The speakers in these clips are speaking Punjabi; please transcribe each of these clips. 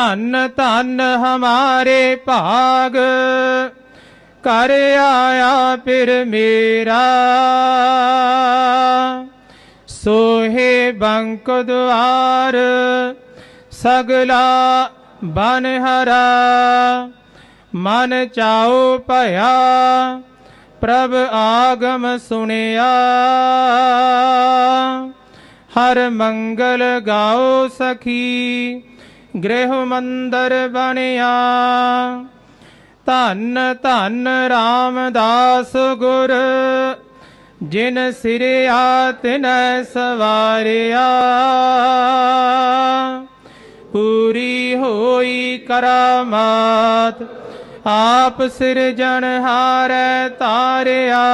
ਧਨ ਧਨ ਹਮਾਰੇ ਭਾਗ, ਕਰ ਆਇਆ ਫਿਰ ਮੇਰਾ। ਸੋਹੇ ਬੰਕ ਦੁਆਰ, ਸਗਲਾ ਬਨ ਹਰਾ। ਮਨ ਚਾਉ ਭਇਆ, ਪ੍ਰਭ ਆਗਮ ਸੁਣਿਆ ਹਰ ਮੰਗਲ ਗਾਓ ਸਖੀ ਗ੍ਰਹਿ ਮੰਦਰ ਬਣਿਆ ਧੰਨ ਧੰਨ ਰਾਮਦਾਸ ਗੁਰ ਜਿਨ ਸਿਰਿਆ ਤਿਨੈ ਸਵਾਰਿਆ ਪੂਰੀ ਹੋਈ ਕਰਾਮਾਤ ਆਪ ਸਿਰਜਣ ਹਾਰੈ ਤਾਰਿਆ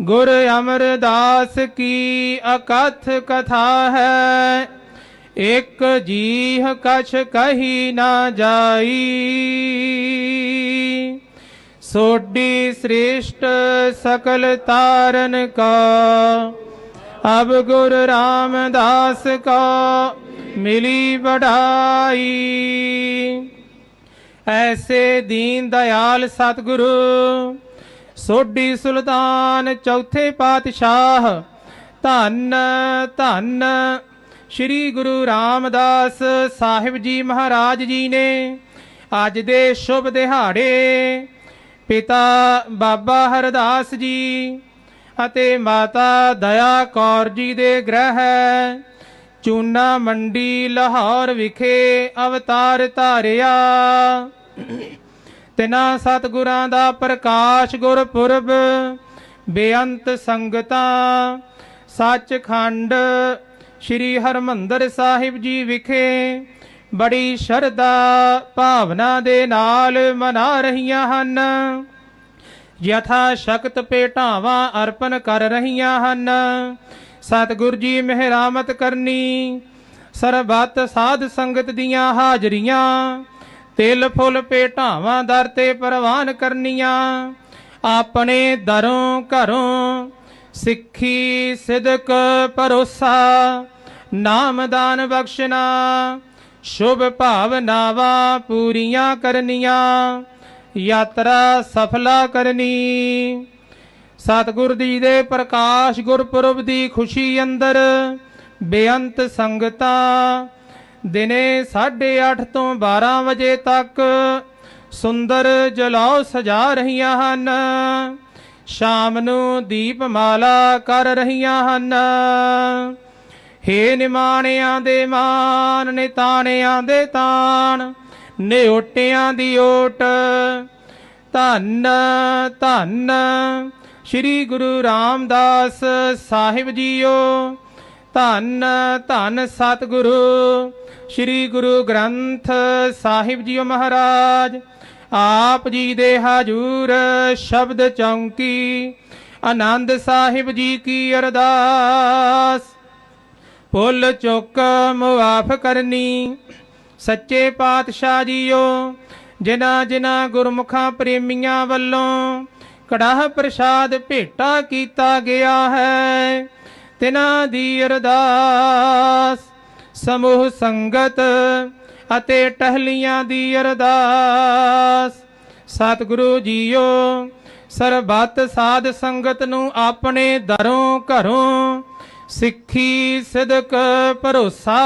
ਗੁਰ ਅਮਰਦਾਸ ਕੀ ਅਕਥ ਕਥਾ ਹੈ ਇਕ ਜੀਹ ਕਛ ਕਹੀ ਨਾ ਜਾਈ। ਸੋਡੀ ਸ੍ਰੇਸ਼ਟ ਸਕਲ ਤਾਰਨ ਕਾ, ਅਬ ਗੁਰ ਰਾਮਦਾਸ ਕਾ ਮਿਲੀ ਬੜਾਈ ਐਸੇ ਦੀਨ ਦਇਆਲ ਸਤਿਗੁਰੂ, ਸੋਢੀ ਸੁਲਤਾਨ ਚੌਥੇ ਪਾਤਸ਼ਾਹ, ਧੰਨ ਧੰਨ ਸ੍ਰੀ ਗੁਰੂ ਰਾਮਦਾਸ ਸਾਹਿਬ ਜੀ ਮਹਾਰਾਜ ਜੀ ਨੇ ਅੱਜ ਦੇ ਸ਼ੁਭ ਦਿਹਾੜੇ ਪਿਤਾ ਬਾਬਾ ਹਰਦਾਸ ਜੀ ਅਤੇ ਮਾਤਾ ਦਇਆ ਕੌਰ ਜੀ ਦੇ ਗ੍ਰਹਿ ਚੂਨਾ ਮੰਡੀ ਲਾਹੌਰ ਵਿਖੇ ਅਵਤਾਰ ਧਾਰਿਆ। ਤਿਨਾ ਸਤਿਗੁਰਾਂ ਦਾ ਪ੍ਰਕਾਸ਼ ਗੁਰਪੁਰਬ, ਬੇਅੰਤ ਸੰਗਤਾਂ, ਸੱਚਖੰਡ ਸ੍ਰੀ ਹਰਮੰਦਰ ਸਾਹਿਬ ਜੀ ਵਿਖੇ ਬੜੀ ਸ਼ਰਧਾ ਭਾਵਨਾ ਦੇ ਨਾਲ ਮਨਾ ਰਹੀਆਂ ਹਨ। ਯਥਾ ਸ਼ਕਤ ਭੇਟਾਵਾਂ ਅਰਪਣ ਕਰ ਰਹੀਆਂ ਹਨ। ਸਤਿਗੁਰ ਜੀ ਮਿਹਰਾਮਤ ਕਰਨੀ, ਸਰਬੱਤ ਸਾਧ ਸੰਗਤ ਦੀਆਂ ਹਾਜ਼ਰੀਆਂ, ਤਿਲ ਫੁੱਲ ਭੇਟਾਵਾਂ ਦਰ ਤੇ ਪ੍ਰਵਾਨ ਕਰਨੀਆਂ, ਆਪਣੇ ਦਰੋਂ ਘਰੋਂ ਸਿੱਖੀ ਸਿਦਕ ਭਰੋਸਾ ਨਾਮਦਾਨ ਬਖਸ਼ਣਾ, ਸ਼ੁਭ ਭਾਵਨਾਵਾਂ ਪੂਰੀਆਂ ਕਰਨੀਆਂ, ਯਾਤਰਾ ਸਫਲਾ ਕਰਨੀ। ਸਤਿਗੁਰ ਜੀ ਦੇ ਪ੍ਰਕਾਸ਼ ਗੁਰਪੁਰਬ ਦੀ ਖੁਸ਼ੀ ਅੰਦਰ ਬੇਅੰਤ ਸੰਗਤਾਂ ਦਿਨੇ 8:30 ਤੋਂ 12 ਵਜੇ ਤੱਕ ਸੁੰਦਰ ਜਲਾਉ ਸਜਾ ਰਹੀਆਂ ਹਨ। ਸ਼ਾਮ ਨੂੰ ਦੀਪਮਾਲਾ ਕਰ ਰਹੀਆਂ ਹਨ। ਹੇ ਨਿਮਾਣਿਆਂ ਦੇ ਮਾਨ, ਨਿਤਾਣਿਆਂ ਦੇ ਤਾਣ ਨਿਓਟਿਆਂ ਦੀ ਓਟ। ਧੰਨ ਧੰਨ ਸ੍ਰੀ ਗੁਰੂ ਰਾਮਦਾਸ ਸਾਹਿਬ ਜੀਓ। ਧੰਨ ਧੰਨ ਸਤਿਗੁਰੂ ਸ੍ਰੀ ਗੁਰੂ ਗ੍ਰੰਥ ਸਾਹਿਬ ਜੀਓ ਮਹਾਰਾਜ। ਆਪ ਜੀ ਦੇ ਹਾਜ਼ੂਰ ਸ਼ਬਦ ਚੌਂਕੀ, ਆਨੰਦ ਸਾਹਿਬ ਜੀ ਕੀ ਅਰਦਾਸ। ਭੁੱਲ ਚੁੱਕ ਮੁਆਫ ਕਰਨੀ, ਸੱਚੇ ਪਾਤਸ਼ਾਹ ਜੀਓ, ਜਿਨ੍ਹਾਂ ਜਿਨ੍ਹਾਂ ਗੁਰਮੁਖਾਂ ਪ੍ਰੇਮੀਆਂ ਵੱਲੋਂ ਕੜਾਹ ਪ੍ਰਸਾਦ ਭੇਟਾ ਕੀਤਾ ਗਿਆ ਹੈ, ਤਿਨਾਂ ਦੀ ਅਰਦਾਸ। ਸਮੂਹ ਸੰਗਤ ਅਤੇ ਟਹਿਲੀਆਂ ਦੀ ਅਰਦਾਸ। ਸਤਿਗੁਰੂ ਜੀਓ, ਸਰਬੱਤ ਸਾਧ ਸੰਗਤ ਨੂੰ ਆਪਣੇ ਦਰੋਂ ਘਰੋਂ ਸਿੱਖੀ, ਸਿਦਕ, ਭਰੋਸਾ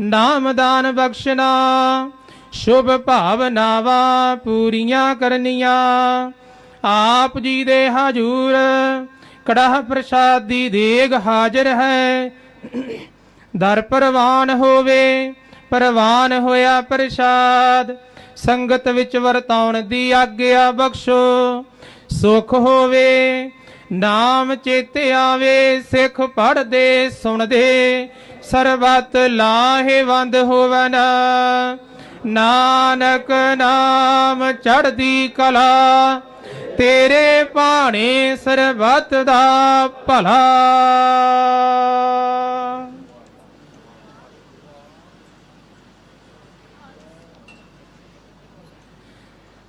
ਨਾਮਦਾਨ ਬਖਸ਼ਣਾ, ਸ਼ੁਭ ਭਾਵਨਾਵਾਂ ਪੂਰੀਆਂ ਕਰਨੀਆਂ। ਆਪ ਜੀ ਦੇ ਹਜ਼ੂਰ, ਕੜਾਹ ਪ੍ਰਸਾਦ ਦੀ ਦੇਗ ਹਾਜ਼ਰ ਹੈ। ਦਰ ਪ੍ਰਵਾਨ ਹੋਵੇ ਪ੍ਰਵਾਨ ਹੋਇਆ ਪ੍ਰਸਾਦ, ਸੰਗਤ ਵਿੱਚ ਵਰਤਾਉਣ ਦੀ ਆਗਿਆ ਬਖਸ਼ੋ। ਸੁਖ ਹੋਵੇ, ਨਾਮ ਚੇਤੇ ਆਵੇ, ਸਿੱਖ ਪੜਦੇ ਸੁਣਦੇ, ਸਰਬਤ ਲਾਹੇਵੰਦ ਹੋਵਨ। ਨਾਨਕ ਨਾਮ ਚੜਦੀ ਕਲਾ, ਤੇਰੇ ਭਾਣੇ ਸਰਬਤ ਦਾ ਭਲਾ।